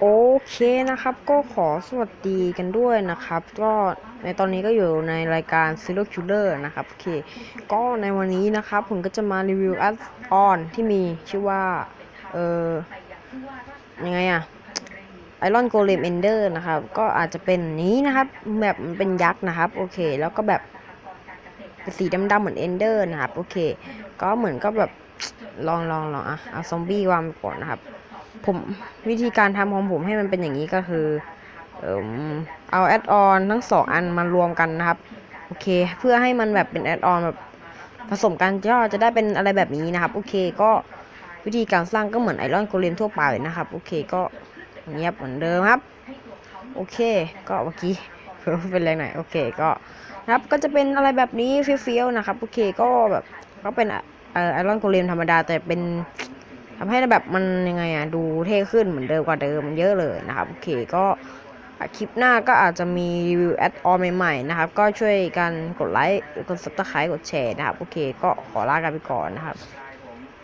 โอเคนะครับ ก็ขอสวัสดีกันด้วยนะครับ ก็ในตอนนี้ก็อยู่ในรายการ Zero Killer นะครับโอเคก็ในวันนี้นะครับ ผมก็จะมารีวิว a d on ที่มีชื่อว่า เออยังไงอะไอรอนโกเลมเอนเดอร์นะครับ ก็อาจจะเป็นนี้นะครับแบบมันเป็นยักษ์นะครับ โอเค แล้วก็แบบสีดำๆเหมือนเอนเดอร์นะครับ โอเค ก็เหมือนก็แบบลองลองลองอะเอาซอมบี้วางไปก่อนนะครับ ผมวิธีการทำของผมให้มันเป็นอย่างนี้ก็คือเอมเอาแอดออนทั้งสองอันมารวมกันนะครับ โอเค เพื่อให้มันแบบเป็นแอดออนแบบผสมกันก็จะได้เป็นอะไรแบบนี้นะครับ โอเคก็วิธีการสร้างก็เหมือนไอรอนโกเลมทั่วไปนะครับ โอเคก็เงียบเหมือนเดิมครับ โอเค ก็เมื่อกี้เพิ่มเป็นแรงหน่อยโอเคก็นะครับก็จะเป็นอะไรแบบนี้เฟี้ยวๆนะครับ โอเคก็แบบก็เป็นไอรอนโกเลมธรรมดาแต่เป็น ทำให้แบบมันยังไงอะดูเท่ขึ้นเหมือนเดิมกว่าเดิมเยอะเลยนะครับโอเคก็คลิปหน้าก็อาจจะมีรีวิวแอดออนใหม่ๆนะครับ ก็ช่วยกันกดไลค์กดซับสไครต์กดแชร์นะครับ โอเค ก็ขอลากันไปก่อนนะครับ